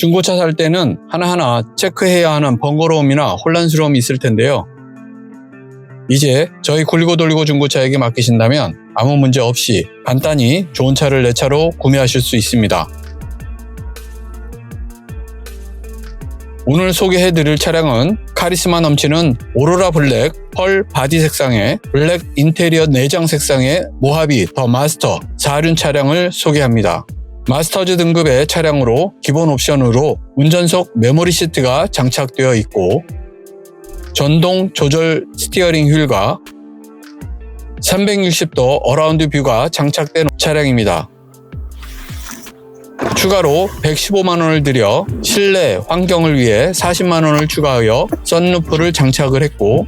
중고차 살 때는 하나하나 체크해야 하는 번거로움이나 혼란스러움이 있을 텐데요. 이제 저희 굴리고 돌리고 중고차에게 맡기신다면 아무 문제 없이 간단히 좋은 차를 내 차로 구매하실 수 있습니다. 오늘 소개해드릴 차량은 카리스마 넘치는 오로라 블랙 펄 바디 색상의 블랙 인테리어 내장 색상의 모하비 더 마스터 4륜 차량을 소개합니다. 마스터즈 등급의 차량으로 기본 옵션으로 운전석 메모리 시트가 장착되어 있고 전동 조절 스티어링 휠과 360도 어라운드 뷰가 장착된 차량입니다. 추가로 115만 원을 들여 실내 환경을 위해 40만 원을 추가하여 썬루프를 장착을 했고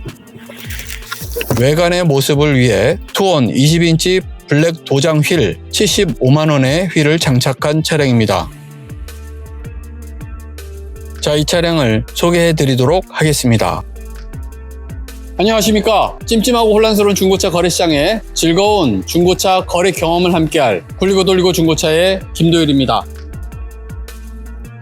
외관의 모습을 위해 투원 20인치 블랙 도장 휠 75만 원의 휠을 장착한 차량입니다. 자, 이 차량을 소개해 드리도록 하겠습니다. 안녕하십니까. 찜찜하고 혼란스러운 중고차 거래 시장에 즐거운 중고차 거래 경험을 함께할 굴리고 돌리고 중고차의 김도일입니다.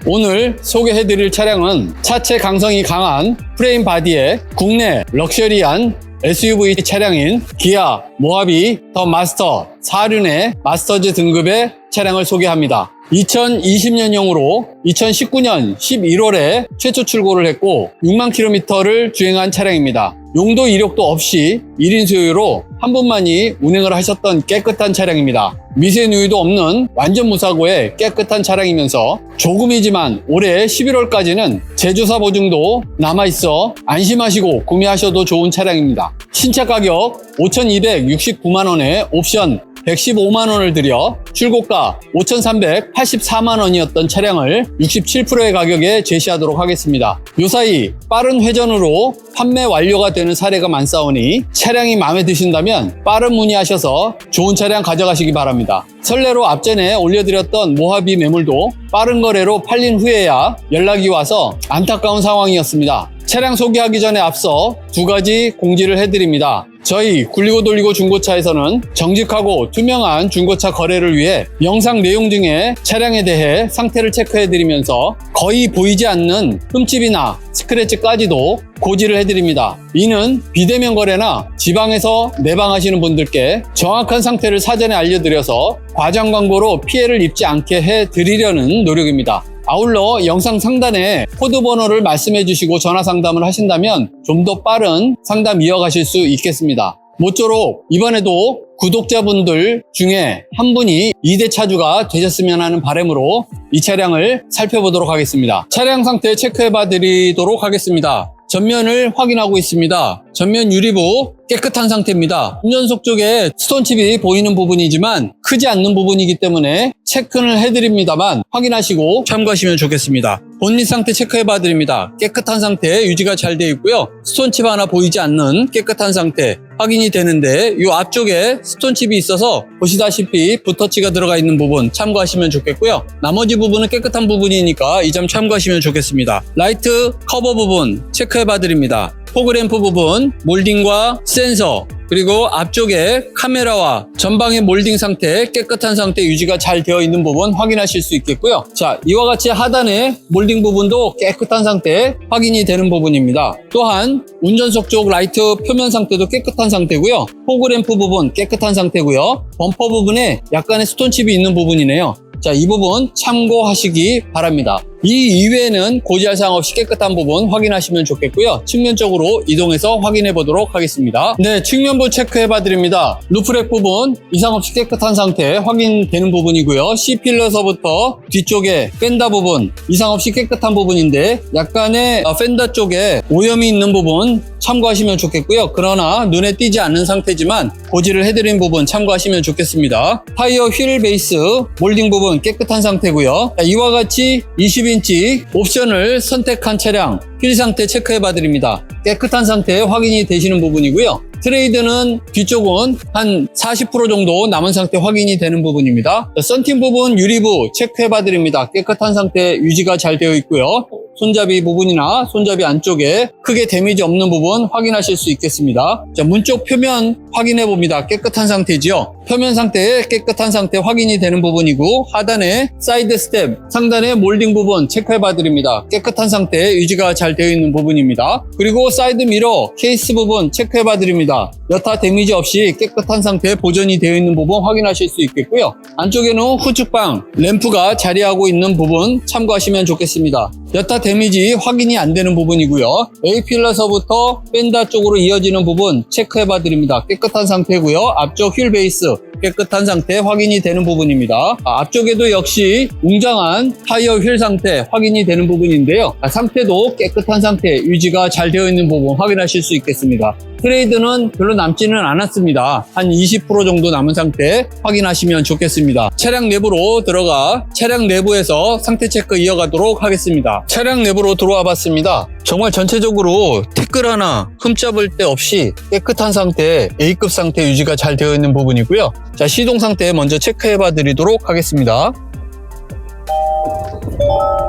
오늘 소개해드릴 차량은 차체 강성이 강한 프레임 바디의 국내 럭셔리한 SUV 차량인 기아 모하비 더 마스터 4륜의 마스터즈 등급의 차량을 소개합니다. 2020년형으로 2019년 11월에 최초 출고를 했고 6만 킬로미터를 주행한 차량입니다. 용도 이력도 없이 1인 소유로 한 분만이 운행을 하셨던 깨끗한 차량입니다. 미세 누유도 없는 완전 무사고의 깨끗한 차량이면서 조금이지만 올해 11월까지는 제조사 보증도 남아있어 안심하시고 구매하셔도 좋은 차량입니다. 신차 가격 5,269만원에 옵션 115만 원을 들여 출고가 5,384만 원이었던 차량을 67%의 가격에 제시하도록 하겠습니다. 요 사이 빠른 회전으로 판매 완료가 되는 사례가 많사오니 차량이 마음에 드신다면 빠른 문의하셔서 좋은 차량 가져가시기 바랍니다. 설레로 앞전에 올려드렸던 모하비 매물도 빠른 거래로 팔린 후에야 연락이 와서 안타까운 상황이었습니다. 차량 소개하기 전에 앞서 두 가지 공지를 해드립니다. 저희 굴리고 돌리고 중고차에서는 정직하고 투명한 중고차 거래를 위해 영상 내용 중에 차량에 대해 상태를 체크해드리면서 거의 보이지 않는 흠집이나 스크래치까지도 고지를 해드립니다. 이는 비대면 거래나 지방에서 내방하시는 분들께 정확한 상태를 사전에 알려드려서 과장 광고로 피해를 입지 않게 해드리려는 노력입니다. 아울러 영상 상단에 코드 번호를 말씀해 주시고 전화 상담을 하신다면 좀 더 빠른 상담 이어가실 수 있겠습니다. 모쪼록 이번에도 구독자분들 중에 한 분이 2대 차주가 되셨으면 하는 바람으로 이 차량을 살펴보도록 하겠습니다. 차량 상태 체크해 봐 드리도록 하겠습니다. 전면을 확인하고 있습니다. 전면 유리부 깨끗한 상태입니다. 운전석 쪽에 스톤칩이 보이는 부분이지만 크지 않는 부분이기 때문에 체크를 해드립니다만 확인하시고 참고하시면 좋겠습니다. 본닛 상태 체크해봐 드립니다. 깨끗한 상태 유지가 잘 되어 있고요. 스톤칩 하나 보이지 않는 깨끗한 상태 확인이 되는데 이 앞쪽에 스톤칩이 있어서 보시다시피 붓터치가 들어가 있는 부분 참고하시면 좋겠고요. 나머지 부분은 깨끗한 부분이니까 이 점 참고하시면 좋겠습니다. 라이트 커버 부분 체크해 봐 드립니다. 포그램프 부분, 몰딩과 센서, 그리고 앞쪽에 카메라와 전방의 몰딩 상태, 깨끗한 상태 유지가 잘 되어 있는 부분 확인하실 수 있겠고요. 자, 이와 같이 하단의 몰딩 부분도 깨끗한 상태 확인이 되는 부분입니다. 또한 운전석 쪽 라이트 표면 상태도 깨끗한 상태고요. 포그램프 부분 깨끗한 상태고요. 범퍼 부분에 약간의 스톤칩이 있는 부분이네요. 자, 이 부분 참고하시기 바랍니다. 이 이외에는 고지할 사항 없이 깨끗한 부분 확인하시면 좋겠고요. 측면 쪽으로 이동해서 확인해 보도록 하겠습니다. 네, 측면부 체크해 봐 드립니다. 루프렉 부분 이상 없이 깨끗한 상태 확인되는 부분이고요. C필러서부터 뒤쪽에 펜다 부분 이상 없이 깨끗한 부분인데 약간의 어, 펜다 쪽에 오염이 있는 부분 참고하시면 좋겠고요. 그러나 눈에 띄지 않는 상태지만 고지를 해드린 부분 참고하시면 좋겠습니다. 타이어 휠 베이스 몰딩 부분 깨끗한 상태고요. 자, 이와 같이 20인치 옵션을 선택한 차량 휠 상태 체크해 봐 드립니다. 깨끗한 상태 확인이 되시는 부분이고요. 트레이드는 뒤쪽은 한 40% 정도 남은 상태 확인이 되는 부분입니다. 썬팅 부분 유리부 체크해 봐 드립니다. 깨끗한 상태 유지가 잘 되어 있고요. 손잡이 부분이나 손잡이 안쪽에 크게 데미지 없는 부분 확인하실 수 있겠습니다. 자, 문 쪽 표면 확인해 봅니다. 깨끗한 상태지요. 표면 상태 깨끗한 상태 확인이 되는 부분이고 하단에 사이드 스텝, 상단의 몰딩 부분 체크해 봐 드립니다. 깨끗한 상태 유지가 잘 되어 있는 부분입니다. 그리고 사이드 미러, 케이스 부분 체크해 봐 드립니다. 여타 데미지 없이 깨끗한 상태 보존이 되어 있는 부분 확인하실 수 있겠고요. 안쪽에는 후측방, 램프가 자리하고 있는 부분 참고하시면 좋겠습니다. 여타 데미지 확인이 안 되는 부분이고요. A필러서부터 펜다 쪽으로 이어지는 부분 체크해 봐 드립니다. 깨끗한 상태고요. 앞쪽 휠 베이스 깨끗한 상태 확인이 되는 부분입니다. 아, 앞쪽에도 역시 웅장한 타이어 휠 상태 확인이 되는 부분인데요. 아, 상태도 깨끗한 상태 유지가 잘 되어 있는 부분 확인하실 수 있겠습니다. 트레이드는 별로 남지는 않았습니다. 한 20% 정도 남은 상태 확인하시면 좋겠습니다. 차량 내부로 들어가 차량 내부에서 상태 체크 이어가도록 하겠습니다. 차량 내부로 들어와 봤습니다. 정말 전체적으로 티끌 하나 흠잡을 데 없이 깨끗한 상태, A급 상태 유지가 잘 되어 있는 부분이고요. 자, 시동 상태 먼저 체크해 봐 드리도록 하겠습니다.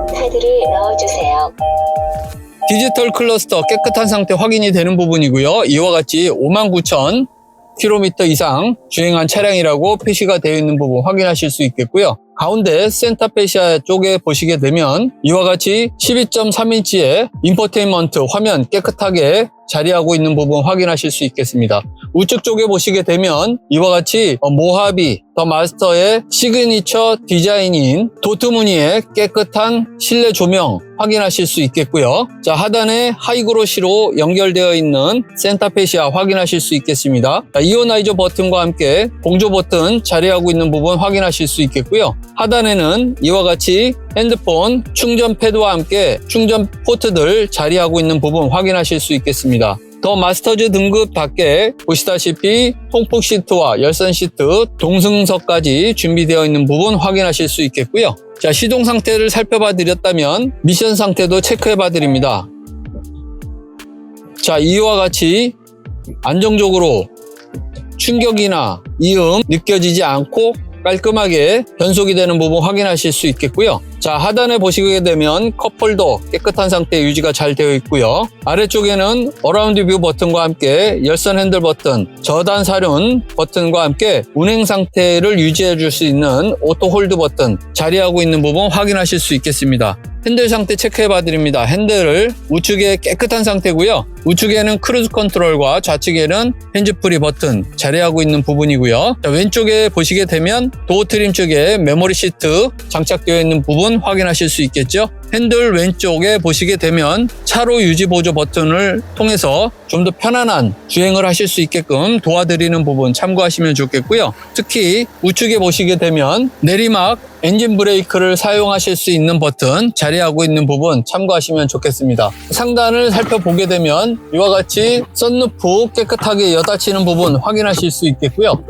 카드를 넣어주세요. 디지털 클러스터 깨끗한 상태 확인이 되는 부분이고요. 이와 같이 59,000 km 이상 주행한 차량이라고 표시가 되어 있는 부분 확인하실 수 있겠고요. 가운데 센터페시아 쪽에 보시게 되면 이와 같이 12.3인치의 인포테인먼트 화면 깨끗하게 자리하고 있는 부분 확인하실 수 있겠습니다. 우측 쪽에 보시게 되면 이와 같이 어, 모하비 더 마스터의 시그니처 디자인인 도트 무늬의 깨끗한 실내 조명 확인하실 수 있겠고요. 자 하단에 하이그로시로 연결되어 있는 센터페시아 확인하실 수 있겠습니다. 자, 이오나이저 버튼과 함께 공조 버튼 자리하고 있는 부분 확인하실 수 있겠고요. 하단에는 이와 같이 핸드폰 충전 패드와 함께 충전 포트들 자리하고 있는 부분 확인하실 수 있겠습니다. 더 마스터즈 등급답게 보시다시피 통풍 시트와 열선 시트, 동승석까지 준비되어 있는 부분 확인하실 수 있겠고요. 자, 시동 상태를 살펴봐 드렸다면 미션 상태도 체크해 봐 드립니다. 자, 이와 같이 안정적으로 충격이나 이음 느껴지지 않고 깔끔하게 변속이 되는 부분 확인하실 수 있겠고요. 자 하단에 보시게 되면 컵홀더 깨끗한 상태 유지가 잘 되어 있고요. 아래쪽에는 어라운드 뷰 버튼과 함께 열선 핸들 버튼, 저단 사륜 버튼과 함께 운행 상태를 유지해 줄 수 있는 오토 홀드 버튼 자리하고 있는 부분 확인하실 수 있겠습니다. 핸들 상태 체크해 봐 드립니다. 핸들을 우측에 깨끗한 상태고요. 우측에는 크루즈 컨트롤과 좌측에는 핸즈프리 버튼 자리하고 있는 부분이고요. 자, 왼쪽에 보시게 되면 도어 트림 쪽에 메모리 시트 장착되어 있는 부분 확인하실 수 있겠죠. 핸들 왼쪽에 보시게 되면 차로 유지 보조 버튼을 통해서 좀 더 편안한 주행을 하실 수 있게끔 도와드리는 부분 참고하시면 좋겠고요. 특히 우측에 보시게 되면 내리막 엔진 브레이크를 사용하실 수 있는 버튼 자리하고 있는 부분 참고하시면 좋겠습니다. 상단을 살펴보게 되면 이와 같이 썬루프 깨끗하게 여닫히는 부분 확인하실 수 있겠고요.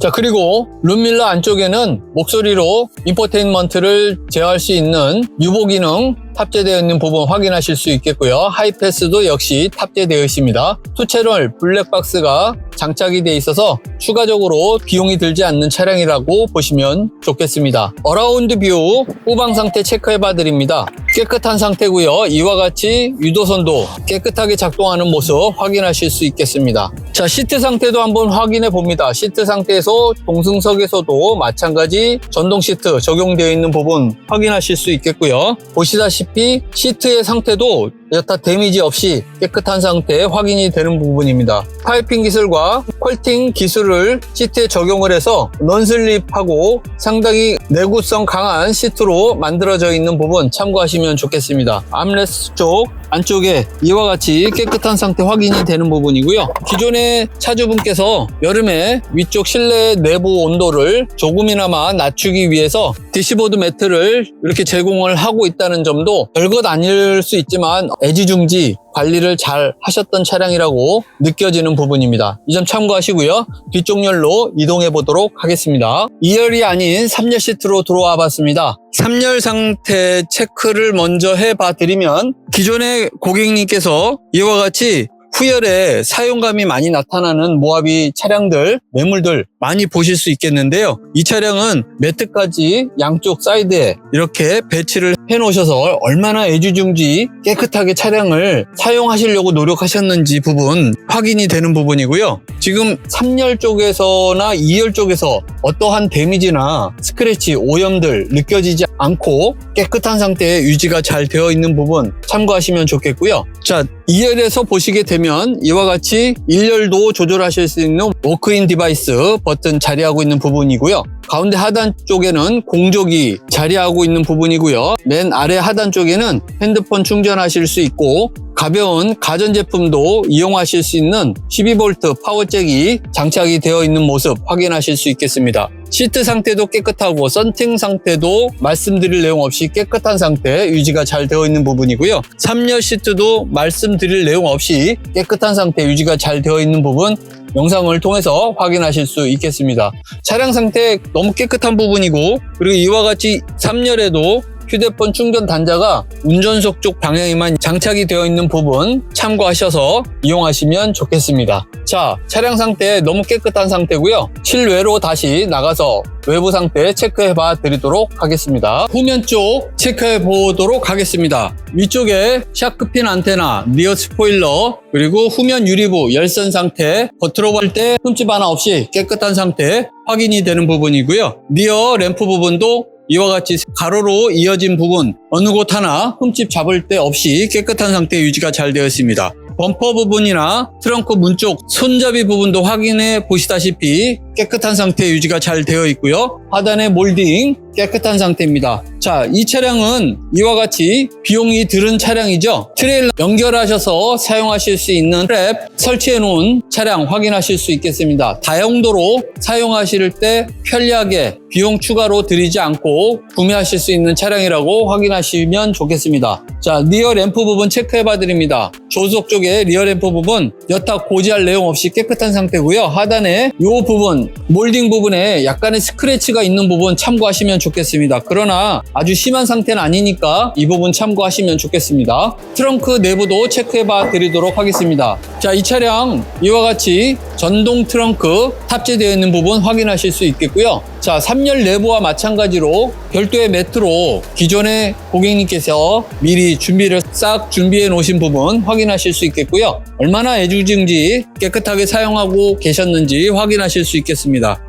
자 그리고 룸밀러 안쪽에는 목소리로 인포테인먼트를 제어할 수 있는 유보 기능 탑재되어 있는 부분 확인하실 수 있겠고요. 하이패스도 역시 탑재되어 있습니다. 투채널 블랙박스가 장착이 되어 있어서 추가적으로 비용이 들지 않는 차량이라고 보시면 좋겠습니다. 어라운드 뷰 후방 상태 체크해 봐 드립니다. 깨끗한 상태고요. 이와 같이 유도선도 깨끗하게 작동하는 모습 확인하실 수 있겠습니다. 자 시트 상태도 한번 확인해 봅니다. 시트 상태에서 동승석에서도 마찬가지 전동 시트 적용되어 있는 부분 확인하실 수 있겠고요. 보시다시피 시트의 상태도 여타 데미지 없이 깨끗한 상태 확인이 되는 부분입니다. 파이핑 기술과 퀄팅 기술을 시트에 적용을 해서 넌슬립하고 상당히 내구성 강한 시트로 만들어져 있는 부분 참고하시면 좋겠습니다. 암레스 쪽 안쪽에 이와 같이 깨끗한 상태 확인이 되는 부분이고요. 기존의 차주분께서 여름에 위쪽 실내 내부 온도를 조금이나마 낮추기 위해서 디시보드 매트를 이렇게 제공을 하고 있다는 점도 별것 아닐 수 있지만 애지중지 관리를 잘 하셨던 차량이라고 느껴지는 부분입니다. 이 점 참고하시고요. 뒤쪽 열로 이동해 보도록 하겠습니다. 2열이 아닌 3열 시트로 들어와 봤습니다. 3열 상태 체크를 먼저 해 봐 드리면 기존의 고객님께서 이와 같이 후열에 사용감이 많이 나타나는 모하비 차량들, 매물들 많이 보실 수 있겠는데요. 이 차량은 매트까지 양쪽 사이드에 이렇게 배치를 해 놓으셔서 얼마나 애지중지 깨끗하게 차량을 사용하시려고 노력하셨는지 부분 확인이 되는 부분이고요. 지금 3열 쪽에서나 2열 쪽에서 어떠한 데미지나 스크래치, 오염들 느껴지지 않고 깨끗한 상태에 유지가 잘 되어 있는 부분 참고하시면 좋겠고요. 자, 2열에서 보시게 되면 이와 같이 1열도 조절하실 수 있는 워크인 디바이스 버튼 자리하고 있는 부분이고요. 가운데 하단 쪽에는 공조기 자리하고 있는 부분이고요. 맨 아래 하단 쪽에는 핸드폰 충전하실 수 있고 가벼운 가전제품도 이용하실 수 있는 12V 파워잭이 장착이 되어 있는 모습 확인하실 수 있겠습니다. 시트 상태도 깨끗하고 썬팅 상태도 말씀드릴 내용 없이 깨끗한 상태 유지가 잘 되어 있는 부분이고요. 3열 시트도 말씀드릴 내용 없이 깨끗한 상태 유지가 잘 되어 있는 부분 영상을 통해서 확인하실 수 있겠습니다. 차량 상태 너무 깨끗한 부분이고 그리고 이와 같이 3열에도 휴대폰 충전 단자가 운전석 쪽 방향에만 장착이 되어 있는 부분 참고하셔서 이용하시면 좋겠습니다. 자, 차량 상태 너무 깨끗한 상태고요. 실외로 다시 나가서 외부 상태 체크해 봐 드리도록 하겠습니다. 후면 쪽 체크해 보도록 하겠습니다. 위쪽에 샤크핀 안테나, 리어 스포일러, 그리고 후면 유리부 열선 상태, 겉으로 볼 때 흠집 하나 없이 깨끗한 상태 확인이 되는 부분이고요. 리어 램프 부분도 이와 같이 가로로 이어진 부분 어느 곳 하나 흠집 잡을 데 없이 깨끗한 상태 유지가 잘 되어 있습니다. 범퍼 부분이나 트렁크 문 쪽 손잡이 부분도 확인해 보시다시피 깨끗한 상태 유지가 잘 되어 있고요. 하단의 몰딩 깨끗한 상태입니다. 자, 이 차량은 이와 같이 비용이 들은 차량이죠. 트레일러 연결하셔서 사용하실 수 있는 트랩 설치해 놓은 차량 확인하실 수 있겠습니다. 다용도로 사용하실 때 편리하게 비용 추가로 들이지 않고 구매하실 수 있는 차량이라고 확인하시면 좋겠습니다. 자, 리어 램프 부분 체크해 봐 드립니다. 조수석 쪽에 리어 램프 부분 여타 고지할 내용 없이 깨끗한 상태고요. 하단에 이 부분 몰딩 부분에 약간의 스크래치가 있는 부분 참고하시면 좋겠습니다. 그러나 아주 심한 상태는 아니니까 이 부분 참고하시면 좋겠습니다. 트렁크 내부도 체크해 봐 드리도록 하겠습니다. 자, 이 차량 이와 같이 전동 트렁크 탑재되어 있는 부분 확인하실 수 있겠고요. 자, 3열 내부와 마찬가지로 별도의 매트로 기존의 고객님께서 미리 준비를 싹 준비해 놓으신 부분 확인하실 수 있겠고요. 얼마나 애주증지 깨끗하게 사용하고 계셨는지 확인하실 수 있겠습니다.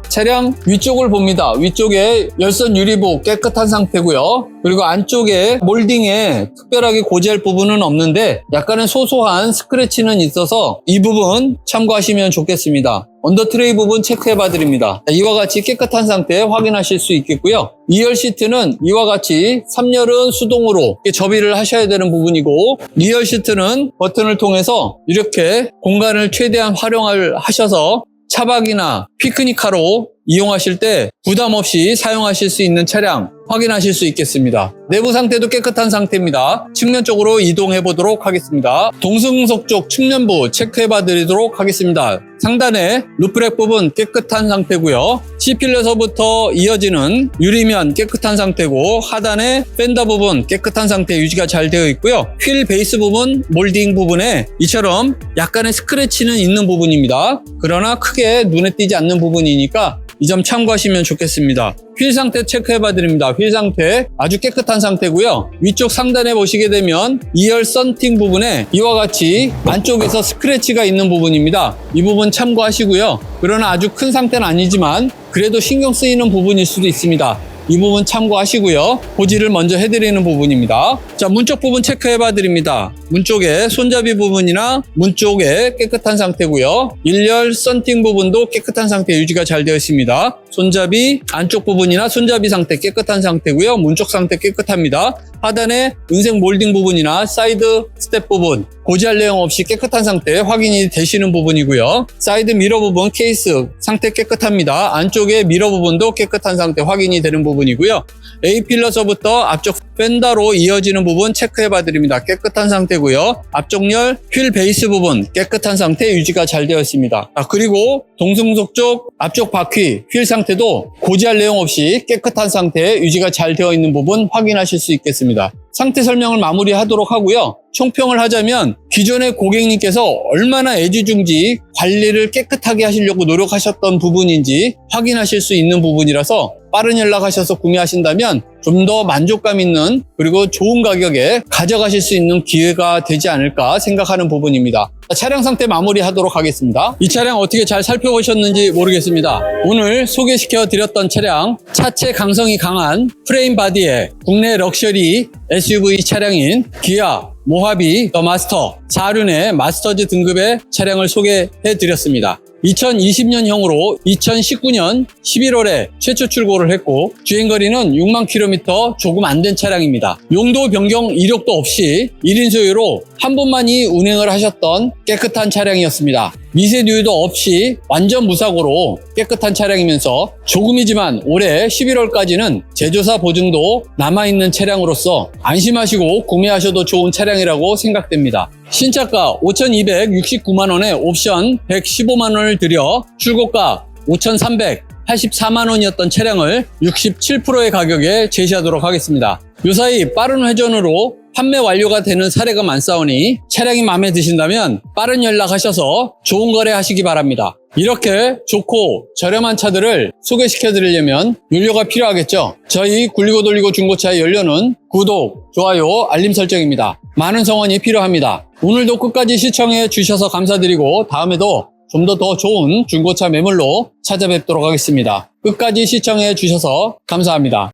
차량 위쪽을 봅니다. 위쪽에 열선 유리부 깨끗한 상태고요. 그리고 안쪽에 몰딩에 특별하게 고지할 부분은 없는데 약간의 소소한 스크래치는 있어서 이 부분 참고하시면 좋겠습니다. 언더 트레이 부분 체크해 봐 드립니다. 이와 같이 깨끗한 상태 확인하실 수 있겠고요. 2열 시트는 이와 같이 3열은 수동으로 접이를 하셔야 되는 부분이고 2열 시트는 버튼을 통해서 이렇게 공간을 최대한 활용을 하셔서 차박이나 피크닉하러 이용하실 때 부담 없이 사용하실 수 있는 차량 확인하실 수 있겠습니다. 내부 상태도 깨끗한 상태입니다. 측면 쪽으로 이동해 보도록 하겠습니다. 동승석 쪽 측면부 체크해 봐 드리도록 하겠습니다. 상단에 루프렉 부분 깨끗한 상태고요. C필러서부터 이어지는 유리면 깨끗한 상태고 하단에 팬더 부분 깨끗한 상태 유지가 잘 되어 있고요. 휠 베이스 부분 몰딩 부분에 이처럼 약간의 스크래치는 있는 부분입니다. 그러나 크게 눈에 띄지 않는 부분이니까 이 점 참고하시면 좋겠습니다. 휠 상태 체크해 봐 드립니다. 휠 상태 아주 깨끗한 상태고요. 위쪽 상단에 보시게 되면 2열 썬팅 부분에 이와 같이 안쪽에서 스크래치가 있는 부분입니다. 이 부분 참고하시고요. 그러나 아주 큰 상태는 아니지만 그래도 신경 쓰이는 부분일 수도 있습니다. 이 부분 참고하시고요. 고지를 먼저 해드리는 부분입니다. 자, 문쪽 부분 체크해 봐 드립니다. 문 쪽에 손잡이 부분이나 문 쪽에 깨끗한 상태고요. 1열 썬팅 부분도 깨끗한 상태 유지가 잘 되어 있습니다. 손잡이 안쪽 부분이나 손잡이 상태 깨끗한 상태고요. 문쪽 상태 깨끗합니다. 하단에 은색 몰딩 부분이나 사이드 스텝 부분 고지할 내용 없이 깨끗한 상태 확인이 되시는 부분이고요. 사이드 미러 부분 케이스 상태 깨끗합니다. 안쪽에 미러 부분도 깨끗한 상태 확인이 되는 부분 부분이고요. A 필러서부터 앞쪽 펜더로 이어지는 부분 체크해 봐 드립니다. 깨끗한 상태고요. 앞쪽열 휠 베이스 부분 깨끗한 상태 유지가 잘 되어 있습니다. 아, 그리고 동승석 쪽 앞쪽 바퀴 휠 상태도 고지할 내용 없이 깨끗한 상태 유지가 잘 되어 있는 부분 확인하실 수 있겠습니다. 상태 설명을 마무리하도록 하고요. 총평을 하자면 기존의 고객님께서 얼마나 애지중지 관리를 깨끗하게 하시려고 노력하셨던 부분인지 확인하실 수 있는 부분이라서 빠른 연락하셔서 구매하신다면 좀 더 만족감 있는 그리고 좋은 가격에 가져가실 수 있는 기회가 되지 않을까 생각하는 부분입니다. 자, 차량 상태 마무리하도록 하겠습니다. 이 차량 어떻게 잘 살펴보셨는지 모르겠습니다. 오늘 소개시켜 드렸던 차량 차체 강성이 강한 프레임 바디의 국내 럭셔리 SUV 차량인 기아 모하비 더 마스터 4륜의 마스터즈 등급의 차량을 소개해 드렸습니다. 2020년형으로 2019년 11월에 최초 출고를 했고 주행거리는 6만 킬로미터 조금 안 된 차량입니다. 용도 변경 이력도 없이 1인 소유로 한 번만이 운행을 하셨던 깨끗한 차량이었습니다. 미세 누유도 없이 완전 무사고로 깨끗한 차량이면서 조금이지만 올해 11월까지는 제조사 보증도 남아있는 차량으로서 안심하시고 구매하셔도 좋은 차량이라고 생각됩니다. 신차가 5,269만 원에 옵션 115만 원을 들여 출고가 5,384만 원이었던 차량을 67%의 가격에 제시하도록 하겠습니다. 요 사이 빠른 회전으로 판매 완료가 되는 사례가 많사오니 차량이 마음에 드신다면 빠른 연락하셔서 좋은 거래 하시기 바랍니다. 이렇게 좋고 저렴한 차들을 소개시켜 드리려면 연료가 필요하겠죠. 저희 굴리고 돌리고 중고차의 연료는 구독, 좋아요, 알림 설정입니다. 많은 성원이 필요합니다. 오늘도 끝까지 시청해 주셔서 감사드리고 다음에도 좀 더더 좋은 중고차 매물로 찾아뵙도록 하겠습니다. 끝까지 시청해 주셔서 감사합니다.